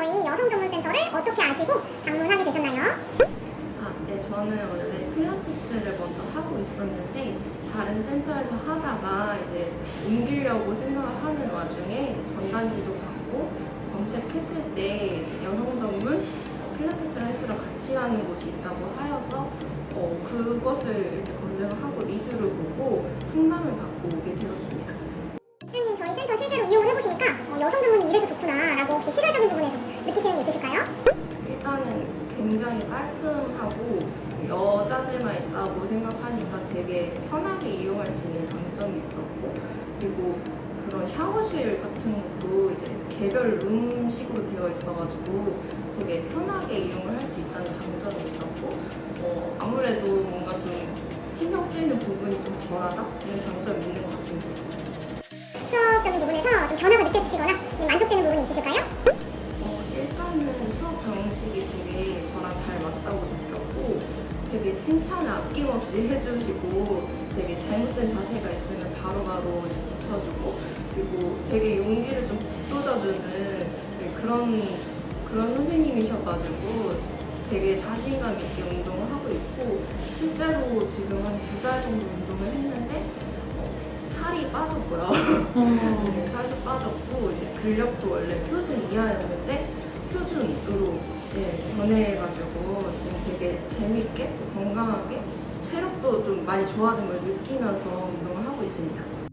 저희 여성 전문 센터를 어떻게 아시고 방문하게 되셨나요? 아, 네, 저는 원래 필라테스를 먼저 하고 있었는데 다른 센터에서 하다가 이제 옮기려고 생각을 하는 와중에 이제 전단지도 받고 검색했을 때 이제 여성 전문 필라테스를 헬스랑 같이 하는 곳이 있다고 하여서 어, 그것을 이렇게 검색을 하고 리뷰를 보고 상담을 받고 오게 되었습니다. 실제로 이용을 해보시니까 어, 여성 전문이 이래서 좋구나라고 혹시 시설적인 부분에서 느끼시는 게 있으실까요? 일단은 굉장히 깔끔하고 여자들만 있다고 생각하니까 되게 편하게 이용할 수 있는 장점이 있었고 그리고 그런 샤워실 같은 것도 이제 개별 룸식으로 되어 있어가지고 되게 편하게 이용을 할 수 있다는 장점이 있었고 어, 아무래도 뭔가 좀 신경 쓰이는 부분이 좀 덜하다 이런 장점이 있는 것 같습니다. 느껴지시거나 좀 만족되는 부분이 있으실까요? 어, 일단은 수업 방식이 되게 저랑 잘 맞다고 느꼈고 되게 칭찬을 아낌없이 해주시고 되게 잘못된 자세가 있으면 바로바로 고쳐주고 그리고 되게 용기를 좀 북돋아주는 네, 그런 그런 선생님이셔가지고 되게 자신감 있게 운동을 하고 있고 실제로 지금 한 두 달 정도 운동을 했는데 네, 살도 빠졌고 이제 근력도 원래 표준 이하였는데 표준으로 네, 변해가지고 지금 되게 재밌게 또 건강하게 체력도 좀 많이 좋아진 걸 느끼면서 운동을 하고 있습니다.